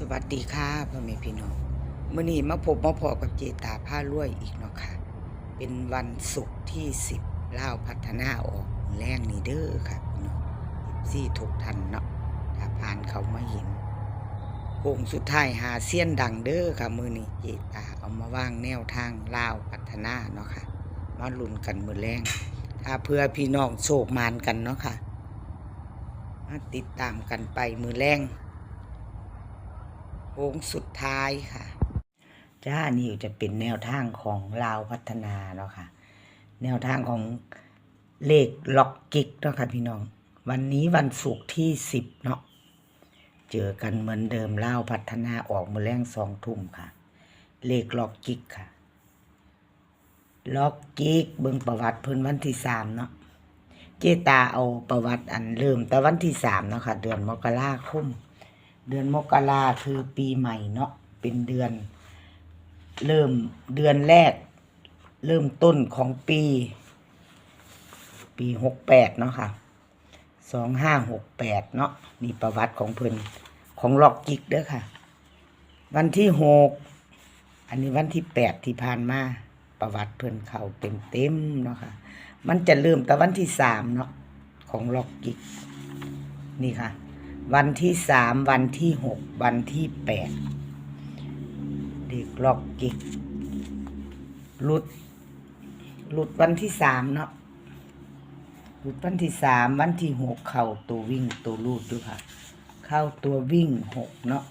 สวัสดีค่ะพ่อแม่พี่น้องมื่อนี้มาพบมาพอกับเจตาผ้ารวยอีกเนาะค่ะ เป็นวันศุกร์ที่สิบเล่าวพัฒนาออกแรงนี่เด้อค่ะพี่น้องซี่ถูกทันเนาะถ้าผ่านเขามาเห็นโค้งสุดท้ายหาเสี้ยนดังเด้อค่ะมือนี้เจตาเอามาว่างแนวทางล่าวพัฒนาเนาะค่ะ มาลุ้นกันมือแรงถ้าเพื่อพี่น้องโศกมานกันเนาะค่ะมาติดตามกันไปมือแรง ค้งสุดท้ายค่ะ จ้านี่จะเป็นแนวทางของลาวพัฒนาเนาะค่ะ แนวทางของเลขล็อกกิกเนาะค่ะพี่น้อง วันนี้วันศุกร์ที่สิบเนาะเจอกันเหมือนเดิมลาวพัฒนาออกมือแรงสองทุ่มค่ะ เลขล็อกกิกค่ะ ล็อกกิกเบิ่งประวัติเพิ่นวันที่สามเนาะเจตาเอาประวัติอันเริ่มแต่วันที่สามเนาะค่ะ เดือนมกราคม เดือนมกราคือปีใหม่เนาะเป็นเดือน เริ่มเดือนแรก เริ่มต้นของปี ปีหกแปดเนาะค่ะสองห้าหกแปดเนาะนี่ประวัติของเพิ่นของล็อกกิกเด้อค่ะ วันที่หกอันนี้วันที่แปดที่ผ่านมาประวัติเพิ่นเขาเต็มเต็มเนาะค่ะ มันจะเริ่มแต่วันที่สามเนาะของล็อกกิกนี่ค่ะ วันที่สามวันที่หกวันที่แปดเด็กล็อกกิกหลุดหลุดวันที่สามเนาะหลุดวันที่สามวันที่หกเข้าตัววิ่งตัวรูดด้วยค่ะ เข้าตัววิ่งหกเนาะ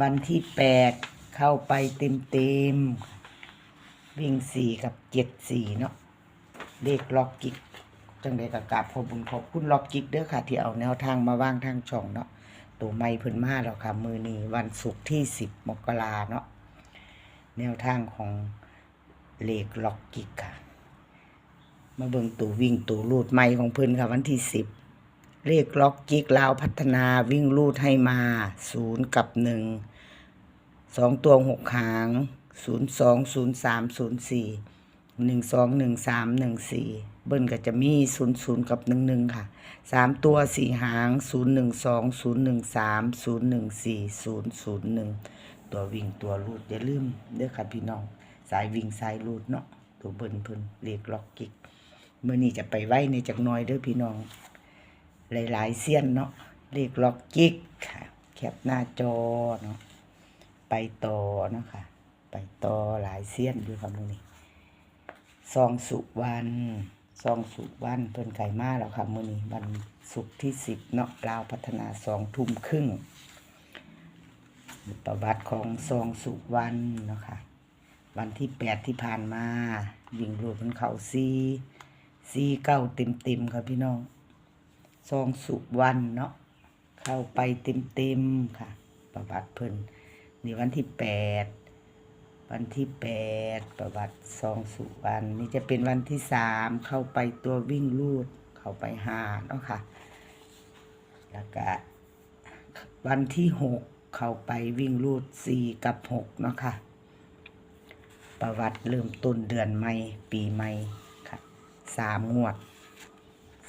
วันที่แปดเข้าไปเต็มเต็มวิ่งสี่กับเจ็ดสี่เนาะเลขล็อกกิก จังใดกับกราบขอบคุญขอบคุณล็อกกิกเด้อค่ะ ที่เอาแนวทางมาว่างทางช่องเนาะตัวไม่เพิ่นมาแล้วค่ะ มือนี้วันศุกร์ที่สิบมกราเนาะแนวทางของเลขล็อกกิกค่ะ มาเบิ่งตัววิ่งตัวลูดไม่ของเพิ่นค่ะ วันที่สิบเลขล็อกกิกลาวพัฒนาวิ่งลูดให้มาศูนย์กับหนึ่งสองตัวหกหางศูนย์สองศูนย์สามศูนย์สี่ หนึ่งสองหนึ่งสามหนึ่งสี่เบิ้ลก็จะมีศูนย์ศูนย์กับหนึ่งหนึ่งค่ะสามตัวสี่หางศูนย์หนึ่งสองศูนย์หนึ่งสามศูนย์หนึ่งสี่ศูนย์ศูนย์หนึ่งตัววิ่งตัวลูดอย่าลืมเด้อค่ะพี่น้อง สายวิ่งสายลูดเนาะตัวเบิ้ลเพิ่นเรียกล็อกกิกเมื่อนี้จะไปไว้ในจักน้อยเด้อพี่น้อง หลาย ๆเสี้ยนเนาะเรียกล็อกกิกค่ะ แคปหน้าจอเนาะไปต่อเนาะค่ะ ไปต่อหลายเสี้ยนอยู่ค่ะมื้อนี้ ซองสุวรรณซองสุวรรณเพิ่นไก่มาแล้วค่ะมื้อนี้วันศุกร์ที่สิบเนาะลาวพัฒนาสองทุ่มครึ่งประวัติของซองสุวรรณเนาะค่ะวันที่แปดที่ผ่านมาวิ่งรูดมันเข่าซีซีเก้าเต็มเต็มค่ะพี่น้องซองสุวรรณเนาะเข้าไปเต็มเต็มค่ะ ประวัติเพิ่นนี่วันที่แปด วันที่แปดประวัติซองสุวรรณนี่จะเป็นวันที่สามเข้าไปตัววิ่งลูดเข้าไปหาเนาะค่ะ แล้วก็วันที่หกเข้าไปวิ่งลูดสี่กับหกเนาะค่ะ ประวัติเริ่มต้นเดือนใหม่ปีใหม่ค่ะสามงวด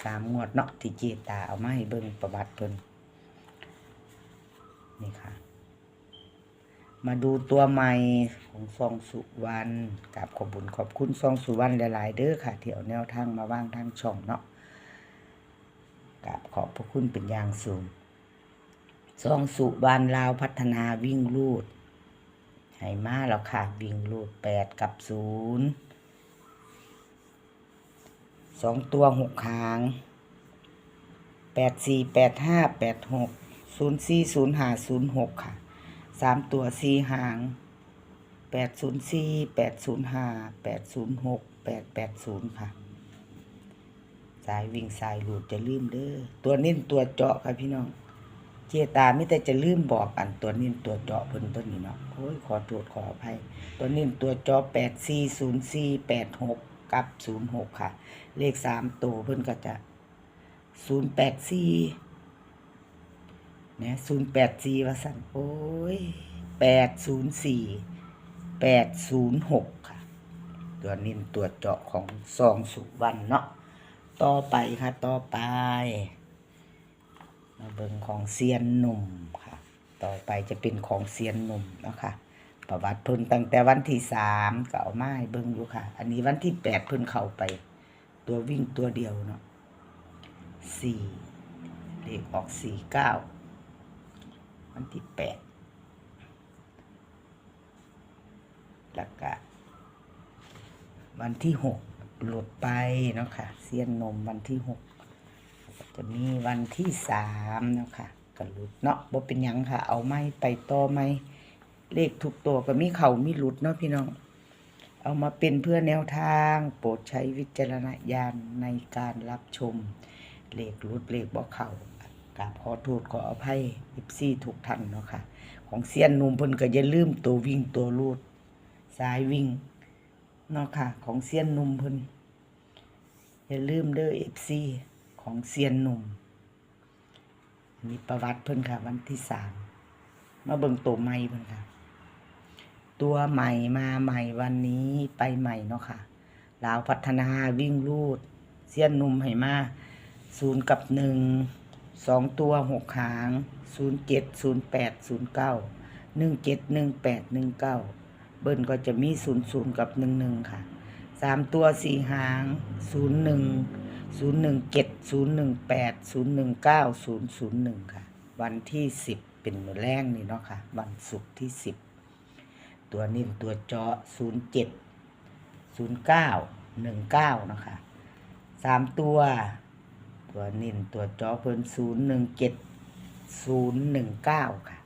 สามงวดเนาะที่เจตาเอามาให้เบิ่งประวัติเพิ่นนี่ค่ะ มาดูตัวใหม่ของซองสุวรรณกับขอบุญขอบคุณซองสุวรรณหลาย ๆ เด้อค่ะที่เอาแนวทางมาว่างทางช่องเนาะกับขอบพระคุณเป็นอย่างสูงซองสุวรรณลาวพัฒนาวิ่งลูดให้มาแล้วค่ะ วิ่งลูดแปดกับศูนย์สองตัวหกหางแปดสี่แปดห้าแปดหกศูนย์สี่ศูนย์ห้าศูนย์หกค่ะ สามตัวสี่หางแปดศูนย์สี่แปดศูนย์ห้าแปดศูนย์หกแปดแปดศูนย์ค่ะ สายวิ่งสายหลุดจะลืมเด้อตัวนิ่นตัวเจาะค่ะพี่น้อง เจตาไม่แต่จะลืมบอกอันตัวนิ่นตัวเจาะเพิ่นตัวนี้เนาะโอ้ยขอโทษขออภัย ตัวนิ่นตัวเจาะแปดสี่ศูนย์สี่แปดหกกับศูนย์หกค่ะ เลขสามตัวเพิ่นก็จะศูนย์แปดสี่ นี่ยศูนย์แปดสี่ว่าสั่นโอ้ยแปดศูนย์สี่แปดศูนย์หกค่ะ ตัวนี้ตัวเจาะของซองสุวรรณเนาะต่อไปค่ะ ต่อไป มาเบิ่งของเซียนหนุ่มค่ะ ต่อไปจะเป็นของเซียนหนุ่มเนาะค่ะประวัติเพิ่นตั้งแต่วันที่สามก็เอาไมา้เบิ่งอยู่ค่ะ อันนี้วันที่แปดเพิ่นเข้าไป ตัววิ่งตัวเดียวเนาะสี่เลขออกสี่เก้า วันที่แปดแล้วก็วันที่หกหลุดไปเนาะค่ะเซียนนมวันที่หกจะมีวันที่สามเนาะค่ะก็หลุดเนาะบ่เป็นยังค่ะ เอาไม่ไปต่อไม่เลขทุกตัวก็มีเขามีหลุดเนาะพี่น้อง เอามาเป็นเพื่อแนวทาง โปรดใช้วิจารณญาณในการรับชมเลขหลุดเลขบ่เข่า กราบขอโทษขออภัยอิฟซี่ทุกท่านเนาะค่ะ ของเซียนหนุ่มเพิ่นก็อย่าลืมตัววิ่งตัวลูดสายวิ่งเนาะค่ะ ของเซียนหนุ่มเพิ่นอย่าลืมเด้อเอฟซีของเซียนหนุ่มอันนี้ประวัติเพิ่นค่ะ วันที่สามมาเบิ่งตัวใหม่เพิ่นค่ะ ตัวใหม่มาใหม่วันนี้ไปใหม่เนาะค่ะลาวพัฒนาวิ่งลูดเสี้ยนหนุ่มให้มาศูนย์กับหนึ่ง สองตัวหกหางศูนย์เจ็ดศูนย์แปดศูนย์เก้าหนึ่งเจ็ดหนึ่งแปดหนึ่งเก้าเบิ้ลก็จะมีศูนย์ศูนย์กับหนึ่งหนึ่งค่ะสามตัวสี่หางศูนย์หนึ่งศูนย์หนึ่งเจ็ดศูนย์หนึ่งแปดศูนย์หนึ่งเก้าศูนย์ศูนย์หนึ่งค่ะ วันที่สิบเป็นมือแรงนี่เนาะค่ะ วันศุกร์ที่สิบตัวนิ่มตัวเจาะศูนย์เจ็ดศูนย์เก้าหนึ่งเก้านะคะสามตัว ตัวนิ่มตัวจาะเพิ่นศูนย์หนึ่งเจ็ดศูนย์หนึ่งเก้าค่ะ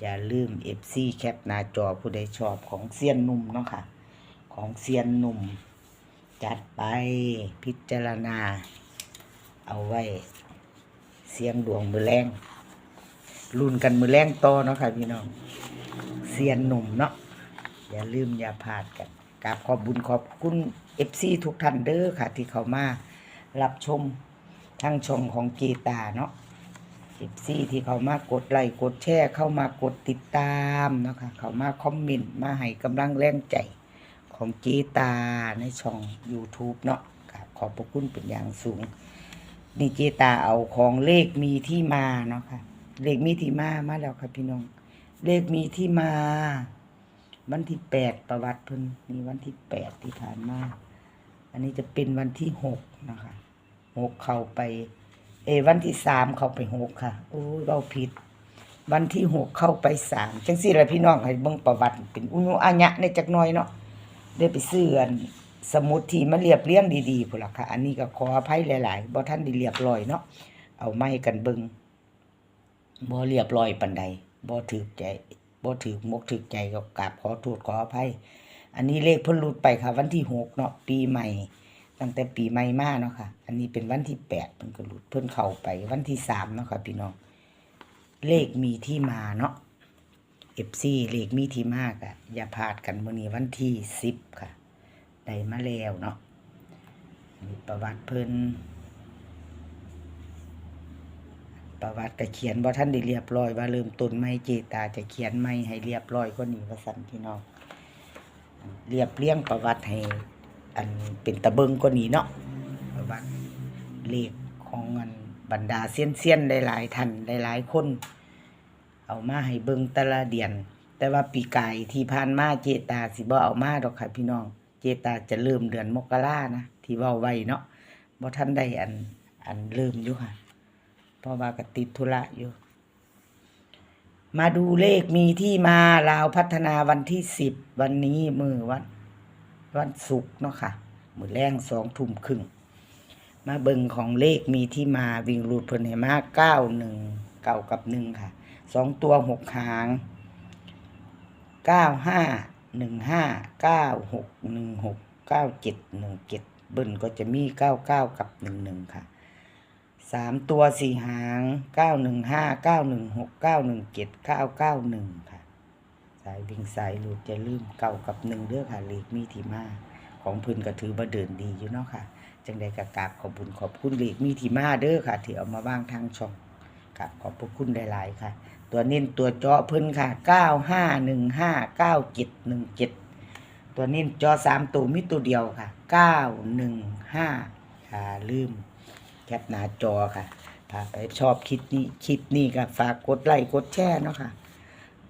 อย่าลืม FC แคปหน้าจอผู้ใดชอบของเซียนหนุ่มเนาะค่ะ ของเซียนหนุ่ม จัดไปพิจารณา เอาไว้ เสียงดวงมือแรงรุ่นกันมือแรงต่อเนาะค่ะพี่น้องเซียนหนุ่มเนาะอย่าลืมอย่าพลาดกันกราบขอบบุญขอบคุณ FC ทุกท่านเด้อค่ะ ที่เขามารับชม ทั้งช่องของกีตาเนาะเอฟซีที่เขามากดไลค์กดแชร์เข้ามากดติดตามเนาะคะเขามาคอมเมนต์มาให้กำลังแรงใจของจีตาในช่อง YouTube เนาะขอบพระคุณเป็นอย่างสูงนี่เจตาเอาของเลขมีที่มาเนาะค่ะเลขมีที่มามาแล้วครับพี่น้อง เลขมีที่มา วันที่แปดประวัติเพิ่นนี่วันที่แปดที่ผ่านมา อันนี้จะเป็นวันที่หกนะคะ หกเข้าไป เอ วันที่สามเข้าไปหกค่ะโอ้เราผิด วันที่หกเข้าไปสามจังสี่ละพี่น้องให้เบิ่งประวัติเป็นอุญุอัญะในจักหน้อยเนาะได้ไปซื้ออันสมุดที่มาเรียบเรียงดีๆพุ่นละค่ะ อันนี้ก็ขออภัยหลายๆบ่ท่านได้เรียบร้อยเนาะเอาไม้กันเบิงบ่เรียบร้อยปานใดบ่ถูกใจบ่ถูกมกถูกใจก็กราบขอโทษขออภัย อันนี้เลขพิ่นหลุดไปค่ะ วันที่หกเนาะปีใหม่ ตั้งแต่ปีใหม่มาเนาะค่ะ อันนี้เป็นวันที่แปดเพิ่นก็หลุดเพิ่นเข้าไปวันที่สามเนาะค่ะพี่น้อง เลขมีที่มาเนาะเอฟซีเลขมีที่มากอะอย่าพลาดกันมื้อนี้วันที่สิบค่ะ ได้มาแล้วเนาะประวัติเพิ่นประวัติก็เขียนบ่ท่านได้เรียบร้อยว่าเริ่มต้นไม่เจตาจะเขียนไม่ให้เรียบร้อยกว่านี้ว่าสั่นพี่น้องเรียบเรียงประวัติให้ อันเป็นตะเบิงก็นี้เนาะประวัติเลขของอันบรรดาเซียนเซียนหลายๆท่านหลายๆคน เอามาให้เบิงแต่ละเดือนแต่ว่าปีกายที่ผ่านมาเจตาสิบ่เอามาดอกค่ะพี่น้อง เจตาจะเริ่มเดือนมกรานะที่เว้าไว้เนาะบ่ทันได้อันอันเริ่มอยู่ค่ะ เพราะว่ากติดธุระอยู่มาดูเลขมีที่มาลาวพัฒนาวันที่สิบวันนี้มือวัน วันศุกร์เนาะค่ะ มือแรงสองทุ่มครึ่ง มาเบิงของเลขมีที่มาวิ่งรูดเพิ่นให้มาเก้าหนึ่งเก้ากับหนึ่งค่ะสองตัวหกหางเก้าห้าหนึ่งห้าเก้าหกหนึ่งหกเก้าเจ็ดหนึ่งเจ็ดเบิ้ลก็จะมีเก้าเก้ากับหนึ่งหนึ่งค่ะสามตัวสี่หางเก้าหนึ่งห้าเก้าหนึ่งหกเก้าหนึ่งเจ็ดเก้าเก้าหนึ่งค่ะายวิ่งสายหลุดจะลืมเก่ากับหนึ่งเด้อค่ะเลขมีที่มาของพื้นก็ถือว่าเดินดีอยู่เนาะค่ะ จังใดกกราบขอบคุญขอบคุณเลขมีที่มาเด้อค่ะ ที่เอามาว่างทางช่องกราบขอบพระคุณหลายๆค่ะ ตัวเน้นตัวเจาะพิ่นค่ะเก้าห้าหนึ่งห้าเก้าเจ็ดหนึ่งเจ็ดตัวเน้นจอสามตัวมีตัวเดียวค่ะเก้าหนึ่งห้าค่ะลืมแคปหน้าจอค่ะถ้าใครชอบคลิปนี้คลิปนี้ก็ฝากกดไลค์กดแชร์เนาะค่ะ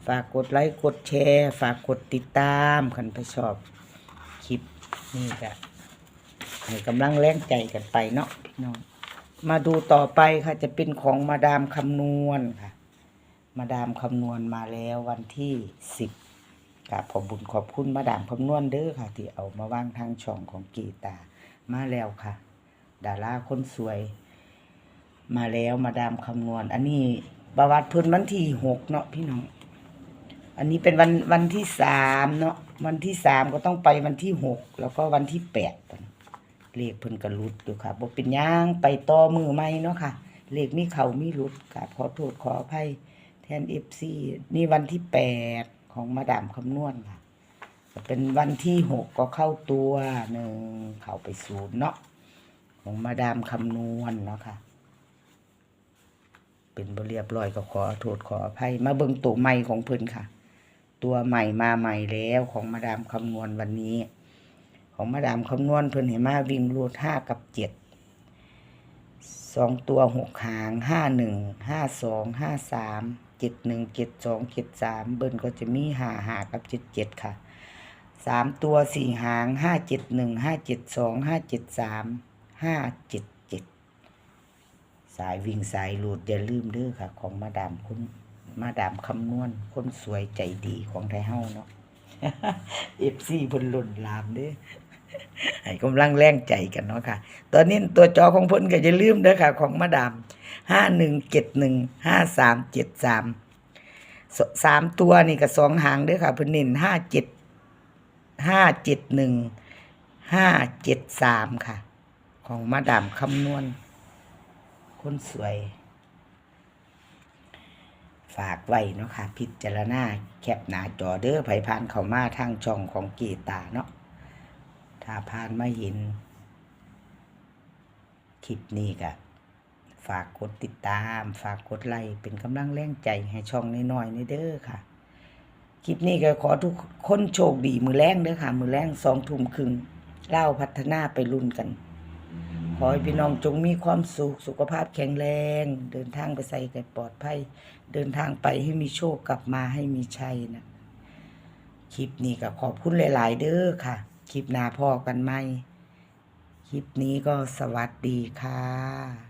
ฝากกดไลค์กดแชร์ ฝากกดติดตามคันไปชอบคลิปนี้ก็ให้กำลังแรงใจกันไปเนาะพี่น้องมาดูต่อไปค่ะ จะเป็นของมาดามคำนวณค่ะ มาดามคำนวณมาแล้ววันที่สิบกับขอบุญขอบคุณมาดามคำนวณเด้อค่ะ ที่เอามาวางทางช่องของกีตามาแล้วค่ะ ดาราคนสวย มาแล้วมาดามคำนวณ อันนี้ประวัติเพิ่นวันที่หกเนาะพี่น้อง อันนี้เป็นวันวันที่สามเนาะวันที่สามก็ต้องไปวันที่หกแล้วก็วันที่แปดเลขเพิ่นก็หลุดอยู่ค่ะบ่เป็นย่างไปต่อมือใหม่เนาะค่ะ เลขมีเขามีหลุดกราบขอโทษขออภัยแทนเอฟซีนี่วันที่แปดของมาดามคำนวณค่ะเป็นวันที่หกก็เข้าตัวหนึ่งเข้าไปศูนย์เนาะของมาดามคำนวณเนาะค่ะ เป็นบเรียบร้อยก็ขอโทษขออภัยมาเบิ่งตัวใหม่ของเพิ่นค่ะ ตัวใหม่มาใหม่แล้วของมาดามคำนวณวันนี้ ของมาดามคำนวณเพิ่นเห็นมาวิ่งรูดห้ากับเจ็ดสองตัวหกหางห้าหนึ่งห้าสองห้าสามเจ็ดหนึ่งเจ็ดสองเจ็ดสามเบิ้ลก็จะมีห้าหากับเจ็ดเจ็ดค่ะสามตัวสี่หางห้าเจ็ดหนึ่งห้าเจ็ดสองห้าเจ็ดสามห้าเจ็ดเจ็ดสายวิ่งสายหลุดอย่าลืมเด้อค่ะ ของมาดามคุณ มาดามคำนวณคนสวยใจดีของไทยเฮาเนาะเอฟซีพนหล่นลามเด้อให้กำลังแรงใจกันเนาะค่ะ ตอนนี้ตัวจอของเพิ่นก็อย่าลืมเด้อค่ะ ของมาดามห้าหนึ่งเจ็ดหนึ่งห้าสามเจ็ดสามสามตัวนี่ก็สองหางเด้อค่ะเพิ่นเน้นห้าเจ็ดห้าเจ็ดหนึ่งห้าเจ็ดสามค่ะ ของมาดามคำนวณ คนสวย ฝากไว้เนาะค่ะ พิจารณาแคปหน้าจอเด้อไผผ่านเข้ามาทางช่องของกีตาเนาะถ้าผ่านมาเห็น คลิปนี้ก็ฝากกดติดตาม ฝากกดไลค์เป็นกำลังแรงใจให้ช่องน้อยๆนี่เด้อค่ะ คลิปนี้ก็ขอทุกคนโชคดีมือแรงเด้อค่ะ มือแรงสองทุ่มครึ่งเล่าพัฒนาไปรุ่นกัน ขอให้พี่น้องจงมีความสุข สุขภาพแข็งแรง เดินทางไปใส่แต่ปลอดภัย เดินทางไปให้มีโชคกลับมาให้มีชัยนะ คลิปนี้ก็ขอบคุณหลาย ๆ เด้อค่ะ คลิปหน้าพอกันไหม คลิปนี้ก็สวัสดีค่ะ